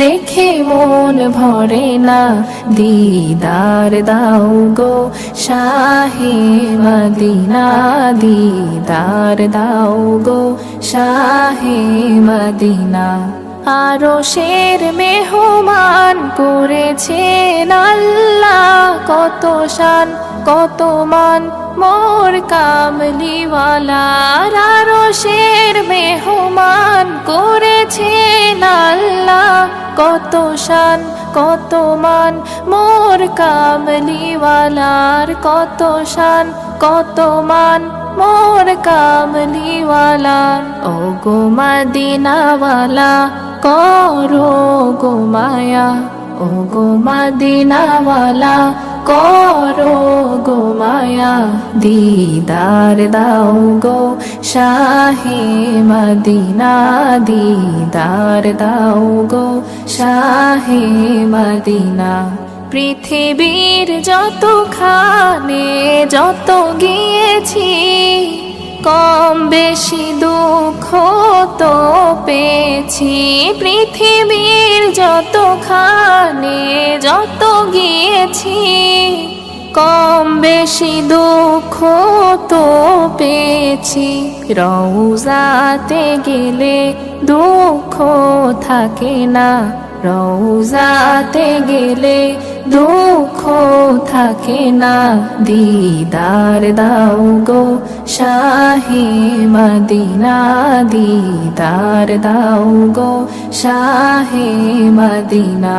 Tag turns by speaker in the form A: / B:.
A: দেখে মন ভরে না। দিদার দাও গো শাহে মদিনা, দিদার দাও গো শাহে মদিনা। আরও শের মেহমান করেছেন আল্লাহ কত শান, কত মান। মোর কামলিওয়ালার আরও শের মেহমান আল্লাহ কত শান, কত মান, মোর কামলিওয়ালার কত শান, কত মান, মোর কামলিওয়ালার। ও গো মদিনাওয়ালা, করো গো মায়া। ও গো মদিনাওয়ালা করো গো মায়া, দিদার দাও গো শাহে মদিনা, দিদার দাও গো শাহে মদিনা। পৃথিবীর যত খানে যত গিয়েছি কম বেশি দুঃখ তো পেয়েছি। পৃথিবীর যত খানে যত গিয়েছি, কম বেশি দুঃখ তো পেয়েছি। রৌজাতে গেলে দুঃখ থাকে না। রৌজাতে গেলে দুঃখ থাকে না দিদার দাও গো শাহে মদিনা দিদার দাও গো শাহে মদিনা।